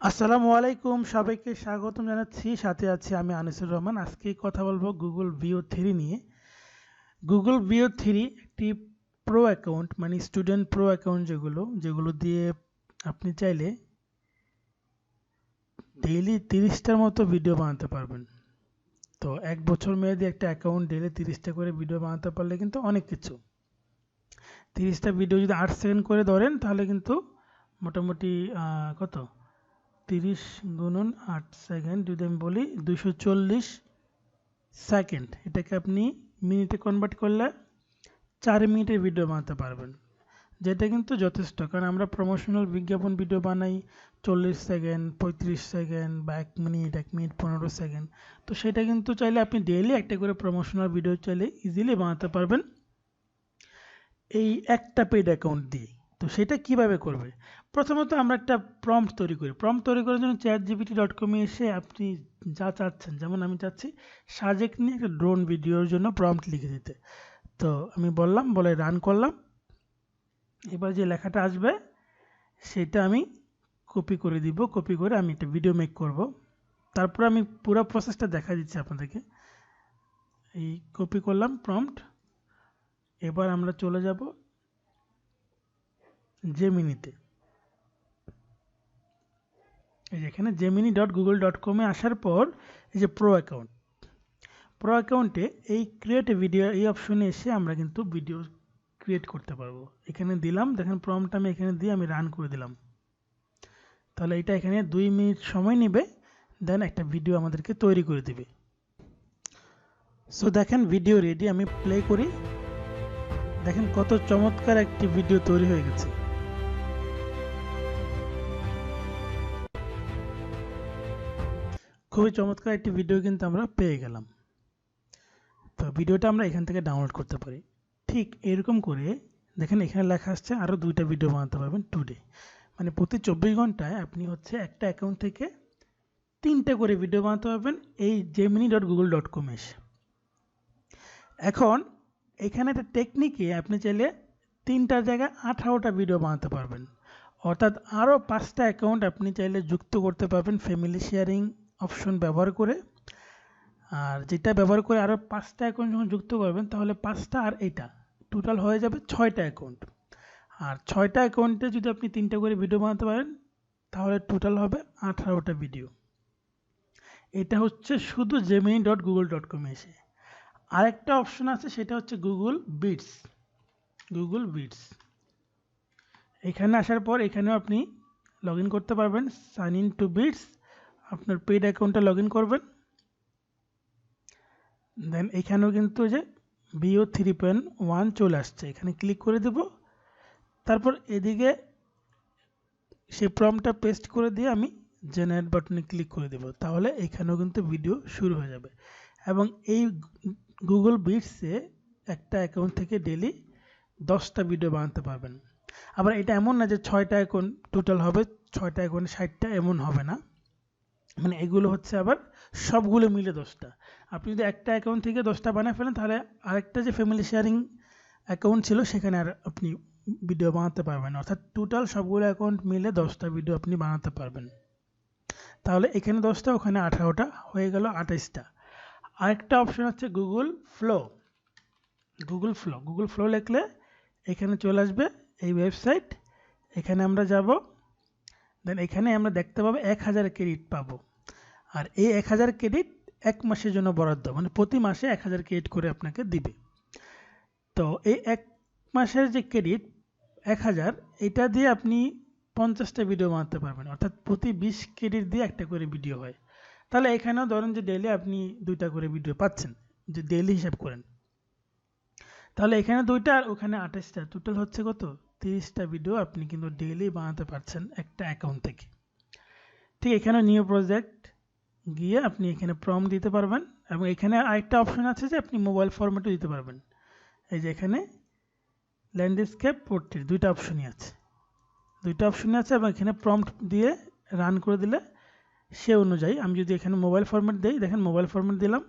আসসালামু আলাইকুম, সবাইকে স্বাগতম জানাচ্ছি। সাথে আছি আমি আনিসুর রহমান। আজকে কথা বলব গুগল ভিও থ্রি নিয়ে। গুগল ভিও থ্রি একটি প্রো অ্যাকাউন্ট মানে স্টুডেন্ট প্রো অ্যাকাউন্ট যেগুলো যেগুলো দিয়ে আপনি চাইলে ডেইলি তিরিশটার মতো ভিডিও বানাতে পারবেন। তো এক বছর মেয়াদি একটা অ্যাকাউন্ট ডেইলি তিরিশটা করে ভিডিও বানাতে পারলে কিন্তু অনেক কিছু। তিরিশটা ভিডিও যদি আট সেকেন্ড করে ধরেন, তাহলে কিন্তু মোটামুটি কত? তিরিশ গুণন আট সেকেন্ড যদি আমি বলি দুশো চল্লিশ সেকেন্ড, এটাকে আপনি মিনিটে কনভার্ট করলে চার মিনিটের ভিডিও বানাতে পারবেন। যেটা কিন্তু যথেষ্ট, কারণ আমরা প্রমোশনাল বিজ্ঞাপন ভিডিও বানাই চল্লিশ সেকেন্ড, পঁয়ত্রিশ সেকেন্ড বা এক মিনিট এক মিনিট পনেরো সেকেন্ড। তো সেটা কিন্তু চাইলে আপনি ডেইলি একটা করে প্রমোশনাল ভিডিও চাইলে ইজিলি বানাতে পারবেন। এই একটা পেড অ্যাকাউন্ট দিয়ে। তো সেটা কীভাবে করবে? প্রথমত আমরা একটা প্রম্পট তৈরি করি। প্রম্পট তৈরি করার জন্য চ্যাট জিবিটি ডট কমে এসে আপনি যা চাচ্ছেন, যেমন আমি চাচ্ছি সাজেক নিয়ে একটা ড্রোন ভিডিওর জন্য প্রম্পট লিখে দিতে। তো আমি বললাম, বলে রান করলাম। এবার যে লেখাটা আসবে, সেটা আমি কপি করে দিব। কপি করে আমি একটা ভিডিও মেক করব। তারপর আমি পুরো প্রসেসটা দেখা দিচ্ছি আপনাদেরকে। এই কপি করলাম প্রম্পট এবার আমরা চলে যাব জেমিনিতে এই যে এখানে জেমিনি ডট গুগল ডট কমে আসার পর এই যে প্রো অ্যাকাউন্ট প্রো অ্যাকাউন্টে এই ক্রিয়েট ভিডিও এই অপশনে এসে আমরা কিন্তু ভিডিও ক্রিয়েট করতে পারব। এখানে দিলাম, দেখেন প্রমটা আমি এখানে দিয়ে আমি রান করে দিলাম। তাহলে এটা এখানে দুই মিনিট সময় নেবে দেন একটা ভিডিও আমাদেরকে তৈরি করে দিবে। সো দেখেন ভিডিও রেডি আমি প্লে করি। দেখেন কত চমৎকার একটি ভিডিও তৈরি হয়ে গেছে। খুবই চমৎকার একটি ভিডিও কিন্তু আমরা পেয়ে গেলাম। তো ভিডিওটা আমরা এখান থেকে ডাউনলোড করতে পারি। ঠিক এরকম করে দেখেন এখানে লেখা আসছে আরও দুইটা ভিডিও বানাতে পারবেন টুডে মানে প্রতি চব্বিশ ঘন্টায় আপনি হচ্ছে একটা অ্যাকাউন্ট থেকে তিনটে করে ভিডিও বানাতে পারবেন এই Gemini dot Google dot com এসে। এখন এখানে একটা টেকনিকে আপনি চাইলে তিনটার জায়গায় আঠারোটা ভিডিও বানাতে পারবেন। অর্থাৎ আরও পাঁচটা অ্যাকাউন্ট আপনি চাইলে যুক্ত করতে পারবেন ফ্যামিলি শেয়ারিং অপশন ব্যবহার করে, আর যেটা ব্যবহার করে আরও পাঁচটা অ্যাকাউন্ট যখন যুক্ত করবেন, তাহলে পাঁচটা আর এইটা। টোটাল হয়ে যাবে ছয়টা অ্যাকাউন্ট আর ছয়টা অ্যাকাউন্টে যদি আপনি তিনটা করে ভিডিও বানাতে পারেন, তাহলে টোটাল হবে আঠারোটা ভিডিও এটা হচ্ছে শুধু জেমিনি ডট গুগল ডট কমে এসে। আরেকটা অপশন আছে, সেটা হচ্ছে গুগল বিটস গুগল বিটস এখানে আসার পর এখানেও আপনি লগ করতে পারবেন সাইন ইন টু বিটস আপনার পেড অ্যাকাউন্টটা লগ করবেন। দেন এখানেও কিন্তু যে বিও থ্রি পয়েন্ট ওয়ান চলে আসছে। এখানে ক্লিক করে দেব। তারপর এদিকে সেই প্রমটা পেস্ট করে দিয়ে আমি জেনারেট বাটনে ক্লিক করে দেব। তাহলে এখানেও কিন্তু ভিডিও শুরু হয়ে যাবে। এবং এই গুগল বিটসে একটা অ্যাকাউন্ট থেকে ডেলি দশটা ভিডিও বানাতে পারবেন। আবার এটা এমন না যে ছয়টা অ্যাকাউন্ট টোটাল হবে, ছয়টা অ্যাকাউন্ট ষাটটা এমন হবে না। মানে এগুলো হচ্ছে আবার সবগুলো মিলে দশটা। আপনি যদি একটা অ্যাকাউন্ট থেকে দশটা বানিয়ে ফেলেন, তাহলে আরেকটা যে ফ্যামিলি শেয়ারিং অ্যাকাউন্ট ছিল, সেখানে আর আপনি ভিডিও বানাতে পারবেন। অর্থাৎ টোটাল সবগুলো অ্যাকাউন্ট মিলে দশটা ভিডিও আপনি বানাতে পারবেন। তাহলে এখানে দশটা, ওখানে আঠারোটা, হয়ে গেল আঠাইশটা। আরেকটা অপশন হচ্ছে Google Flow Google Flow Google Flow লিখলে এখানে চলে আসবে এই ওয়েবসাইট এখানে আমরা যাব। দেন এখানে আমরা দেখতে পাবো এক হাজার ক্রেডিট পাবো। আর এই এক হাজার ক্রেডিট এক মাসের জন্য বরাদ্দ মানে প্রতি মাসে এক হাজার ক্রেডিট করে আপনাকে দিবে। তো এই এক মাসের যে ক্রেডিট এক হাজার, এটা দিয়ে আপনি পঞ্চাশটা ভিডিও বানাতে পারবেন। অর্থাৎ প্রতি বিশ ক্রেডিট দিয়ে একটা করে ভিডিও হয়। তাহলে এখানেও ধরেন যে ডেলি আপনি দুইটা করে ভিডিও পাচ্ছেন, যে ডেলি হিসাব করেন। তাহলে এখানে দুইটা আর ওখানে আঠাশটা। টোটাল হচ্ছে কত? তিরিশটা ভিডিও আপনি কিন্তু ডেইলি বানাতে পারছেন একটা অ্যাকাউন্ট থেকে। ঠিক এখানে নিউ প্রজেক্ট গিয়ে আপনি এখানে প্রম দিতে পারবেন এবং এখানে আরেকটা অপশন আছে যে আপনি মোবাইল ফরম্যাটও দিতে পারবেন। এই যে এখানে ল্যান্ডস্কেপ পোর্ট্রেট দুইটা অপশনই আছে। দুইটা অপশনই আছে এবং এখানে প্রম্পট দিয়ে রান করে দিলে সে অনুযায়ী আমি যদি এখানে মোবাইল ফরম্যাট দিই, দেখেন মোবাইল ফরম্যাট দিলাম।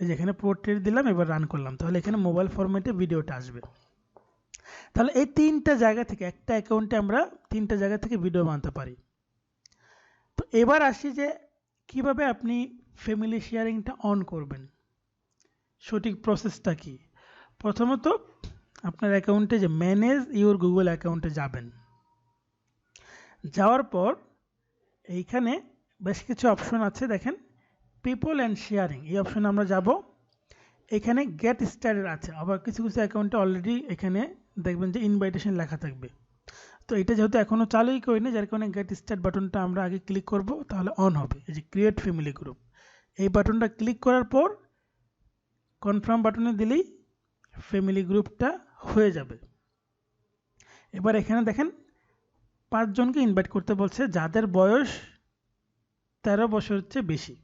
এই যে এখানে পোর্ট্রেট দিলাম, এবার রান করলাম। তাহলে এখানে মোবাইল ফরম্যাটে ভিডিওটা আসবে। তাহলে এই তিনটা জায়গা থেকে, একটা অ্যাকাউন্টে আমরা তিনটা জায়গা থেকে ভিডিও বানাতে পারি। তো এবার আসি যে কীভাবে আপনি ফ্যামিলি শেয়ারিংটা অন করবেন। সঠিক প্রসেসটা কি? প্রথমত আপনার অ্যাকাউন্টে যে ম্যানেজ ইউর গুগল অ্যাকাউন্টে যাবেন। যাওয়ার পর এইখানে বেশ কিছু অপশন আছে, দেখেন পিপল অ্যান্ড শেয়ারিং এই অপশনে আমরা যাব। এখানে গেট স্টার্টেড আছে, আবার কিছু কিছু অ্যাকাউন্টে অলরেডি এখানে দেখবেন যে ইনভাইটেশন লেখা থাকবে। তো এটা যেহেতু এখনও চালুই করিনি, যার কারণে গেট স্টার্ট বাটনটা আমরা আগে ক্লিক করব, তাহলে অন হবে। এই যে ক্রিয়েট ফ্যামিলি গ্রুপ এই বাটনটা ক্লিক করার পর কনফার্ম বাটনে দিলেই ফ্যামিলি গ্রুপটা হয়ে যাবে। এবার এখানে দেখেন পাঁচজনকে ইনভাইট করতে বলছে, যাদের বয়স তেরো বছর চেয়ে বেশি।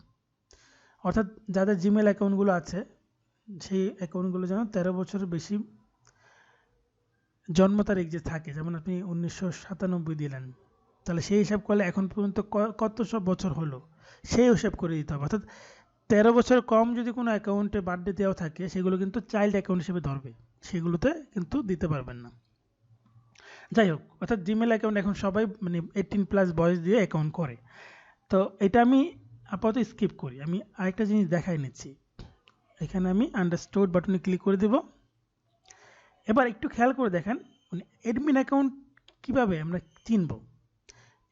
অর্থাৎ যাদের জিমেল অ্যাকাউন্টগুলো আছে, সেই অ্যাকাউন্টগুলো যেন তেরো বছরের বেশি জন্ম তারিখ যে থাকে, যেমন আপনি উনিশশো সাতানব্বই দিলেন, তাহলে সেই হিসাব করলে এখন পর্যন্ত কত সব বছর হলো? সেই হিসাব করে দিতে হবে। অর্থাৎ তেরো বছর কম যদি কোনো অ্যাকাউন্টে বার্থডে দেওয়া থাকে, সেগুলো কিন্তু চাইল্ড অ্যাকাউন্ট হিসেবে ধরবে। সেগুলোতে কিন্তু দিতে পারবেন না। যাই হোক, অর্থাৎ জিমেল অ্যাকাউন্ট এখন সবাই মানে এইটিন প্লাস বয়স দিয়ে অ্যাকাউন্ট করে। তো এটা আমি আপাতত স্কিপ করি। আমি আরেকটা জিনিস দেখাই নিচ্ছি। এখানে আমি আন্ডারস্টোর বাটনে ক্লিক করে দেব। এবার একটু খেয়াল করে দেখেন মানে অ্যাডমিন অ্যাকাউন্ট কীভাবে আমরা চিনব?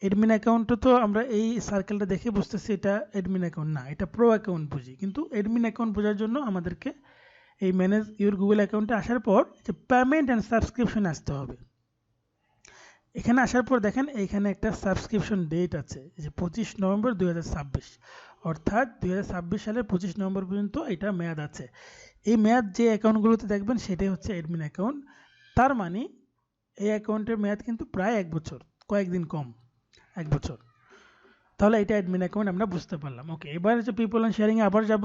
অ্যাডমিন অ্যাকাউন্টও তো আমরা এই সার্কেলটা দেখে বুঝতেছি এটা অ্যাডমিন অ্যাকাউন্ট না, এটা প্রো অ্যাকাউন্ট বুঝি। কিন্তু অ্যাডমিন অ্যাকাউন্ট বোঝার জন্য আমাদেরকে এই ম্যানেজ ইউর গুগল অ্যাকাউন্টে আসার পর যে পেমেন্ট অ্যান্ড সাবস্ক্রিপশন আসতে হবে। এখানে আসার পর দেখেন এইখানে একটা সাবস্ক্রিপশন ডেট আছে যে পঁচিশ নভেম্বর দুই হাজার ছাব্বিশ। অর্থাৎ দুই ছাব্বিশ সালের পঁচিশ নভেম্বর পর্যন্ত এটা মেয়াদ আছে। এই মেয়াদ যে অ্যাকাউন্টগুলোতে দেখবেন সেটাই হচ্ছে অ্যাডমিন অ্যাকাউন্ট তার মানে এই অ্যাকাউন্টের মেয়াদ কিন্তু প্রায় এক বছর, কয়েকদিন কম, এক বছর। তাহলে এটা অ্যাডমিন অ্যাকাউন্ট আমরা বুঝতে পারলাম। ওকে এবার হচ্ছে পিপল অ্যান্ড শেয়ারিংয়ে আবার যাব।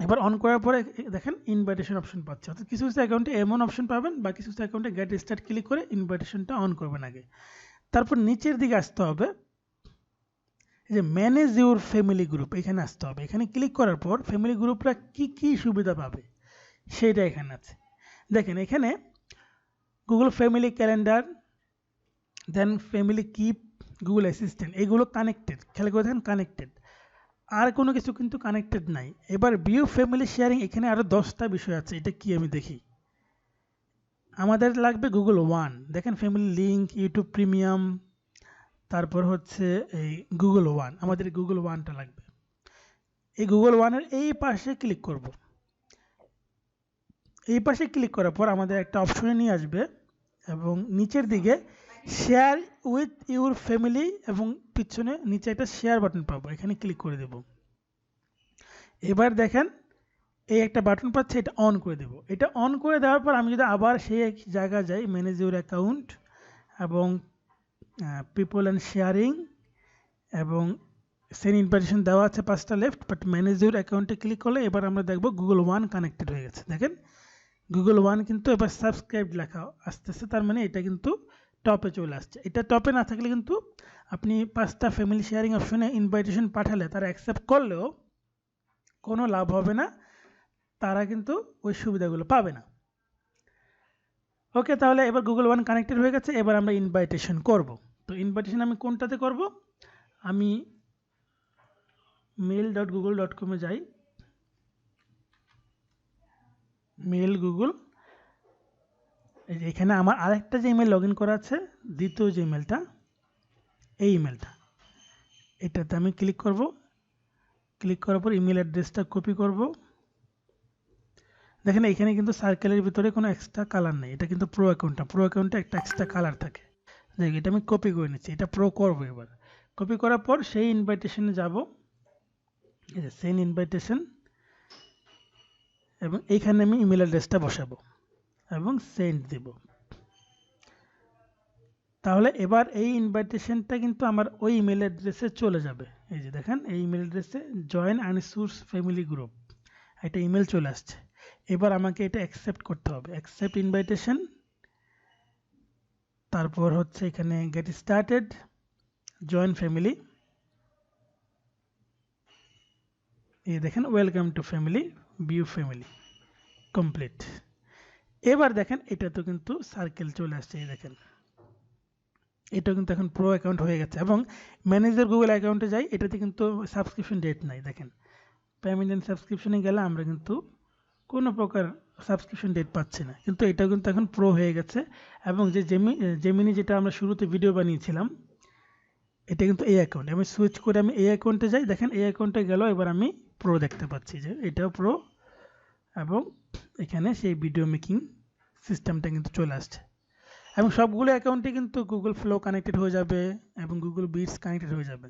এবার অন করার পরে দেখেন ইনভাইটেশন অপশন পাচ্ছে। অর্থাৎ কিছু কিছু অ্যাকাউন্টে এমন অপশন পাবেন, বা কিছু কিছু অ্যাকাউন্টে গেট স্টার্ট ক্লিক করে ইনভাইটেশনটা অন করবেন আগে। তারপর নিচের দিকে আসতে হবে। যে ম্যানেজ ইউর ফ্যামিলি গ্রুপ এখানে আসতে হবে। এখানে ক্লিক করার পর ফ্যামিলি গ্রুপরা কি কি সুবিধা পাবে, সেটা এখানে আছে। দেখেন, এখানে Google family calendar then family Keep Google assistant এগুলো কানেক্টেড খেয়াল করে দেখেন কানেক্টেড আর কোনো কিছু কিন্তু কানেক্টেড নাই। এবার বিউ ফ্যামিলি শেয়ারিং এখানে আরও দশটা বিষয় আছে, এটা কি আমি দেখি। আমাদের লাগবে গুগল ওয়ান দেখেন ফ্যামিলি লিঙ্ক ইউটিউব প্রিমিয়াম তারপর হচ্ছে এই গুগল ওয়ান আমাদের গুগল ওয়ানটা লাগবে। এই গুগল ওয়ানের এই পাশে ক্লিক করব। এই পাশে ক্লিক করার পর আমাদের একটা অপশনে নিয়ে আসবে এবং নিচের দিকে শেয়ার উইথ ইউর ফ্যামিলি এবং পিছনে নিচে একটা শেয়ার বাটন পাবো, এখানে ক্লিক করে দেব। এবার দেখেন, এই একটা বাটন পাচ্ছে, এটা অন করে দেব। এটা অন করে দেওয়ার পর আমি যদি আবার সেই এক জায়গা যাই ম্যানেজ ইউর অ্যাকাউন্ট এবং পিপল অ্যান্ড শেয়ারিং এবং সেন ইনভাইটেশন দেওয়া আছে পাঁচটা লেফট বাট ম্যানেজ ইউর অ্যাকাউন্টে ক্লিক করলে এবার আমরা দেখব গুগল ওয়ান কানেক্টেড হয়ে গেছে। দেখেন গুগল ওয়ান কিন্তু এবার সাবস্ক্রাইব লেখা আসতেছে, তার মানে এটা কিন্তু টপে চলে আসছে। এটা টপে না থাকলে কিন্তু আপনি পাঁচটা ফ্যামিলি শেয়ারিং অপশনে ইনভাইটেশন পাঠালে, তারা অ্যাকসেপ্ট করলেও কোনো লাভ হবে না, তারা কিন্তু ওই সুবিধাগুলো পাবে না। ওকে তাহলে এবার গুগল ওয়ান কানেক্টেড হয়ে গেছে, এবার আমরা ইনভাইটেশন করব। তো ইনভাইটেশন আমি কোনটাতে করব? আমি মেল ডট গুগল ডট কমে যাই মেল গুগল এখানে আমার আরেকটা যে ইমেল লগ করা আছে, দ্বিতীয় যে ইমেলটা এই ইমেলটা এটাতে আমি ক্লিক করব। ক্লিক করার পর ইমেল অ্যাড্রেসটা কপি করব। দেখেন এখানে কিন্তু সার্কেলের ভিতরে কোনো এক্সট্রা কালার নেই। এটা কিন্তু প্রো অ্যাকাউন্টটা প্রো অ্যাকাউন্টে একটা এক্সট্রা কালার থাকে। দেখ এটা আমি কপি করে নিচ্ছি। এটা প্রো করব এবার। কপি করার পর সেই ইনভাইটেশনে যাব। এই যে সেন ইনভাইটেশন এবং এইখানে আমি ইমেল অ্যাড্রেসটা বসাবো এবং সেন্ড দেব। তাহলে এবার এই ইনভাইটেশনটা কিন্তু আমার ওই ইমেল অ্যাড্রেসে চলে যাবে। এই যে দেখেন, এই ইমেল অ্যাড্রেসে জয়েন আনিসুরস ফ্যামিলি গ্রুপ একটা ইমেল চলে আসছে। এবার আমাকে এটা অ্যাকসেপ্ট করতে হবে। অ্যাকসেপ্ট ইনভাইটেশন তারপর হচ্ছে এখানে গেট স্টার্টেড জয়েন ফ্যামিলি এই দেখেন ওয়েলকাম টু ফ্যামিলি বিউ ফ্যামিলি কমপ্লিট এবার দেখেন এটা তো কিন্তু সার্কেল চলে আসছে, এই দেখেন। এটা কিন্তু এখন প্রো অ্যাকাউন্ট হয়ে গেছে এবং ম্যানেজার গুগল অ্যাকাউন্টে যাই, এটাতে কিন্তু সাবস্ক্রিপশন ডেট নাই, দেখেন। পেমেন্ট অ্যান্ড সাবস্ক্রিপশনে গেলে আমরা কিন্তু কোনো প্রকার সাবস্ক্রিপশন ডেট পাচ্ছি না। কিন্তু এটাও কিন্তু এখন প্রো হয়ে গেছে এবং যে জেমি জেমিনি যেটা আমরা শুরুতে ভিডিও বানিয়েছিলাম, এটা কিন্তু এই অ্যাকাউন্ট আমি সুইচ করে আমি এই অ্যাকাউন্টে যাই, দেখেন এই অ্যাকাউন্টে গেল, এবার আমি প্রো দেখতে পাচ্ছি যে এটাও প্রো এবং এখানে সেই ভিডিও মেকিং সিস্টেমটা কিন্তু চলে আসছে। এবং সবগুলো অ্যাকাউন্টে কিন্তু গুগল ফ্লো কানেক্টেড হয়ে যাবে এবং গুগল বিটস কানেক্টেড হয়ে যাবে।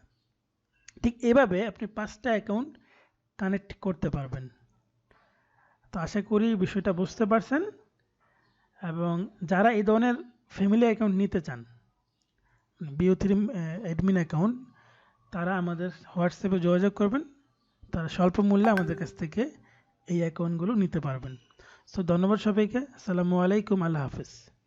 ঠিক এভাবে আপনি পাঁচটা অ্যাকাউন্ট কানেক্ট করতে পারবেন। তো আশা করি বিষয়টা বুঝতে পারছেন এবং যারা এই ধরনের ফ্যামিলি অ্যাকাউন্ট নিতে চান বিও থ্রি অ্যাডমিন অ্যাকাউন্ট তারা আমাদের হোয়াটসঅ্যাপে যোগাযোগ করবেন। তারা স্বল্প মূল্যে আমাদের কাছ থেকে এই অ্যাকাউন্টগুলো নিতে পারবেন। সো ধন্যবাদ সবাইকে। আসসালামু আলাইকুম। আল্লাহ হাফিজ।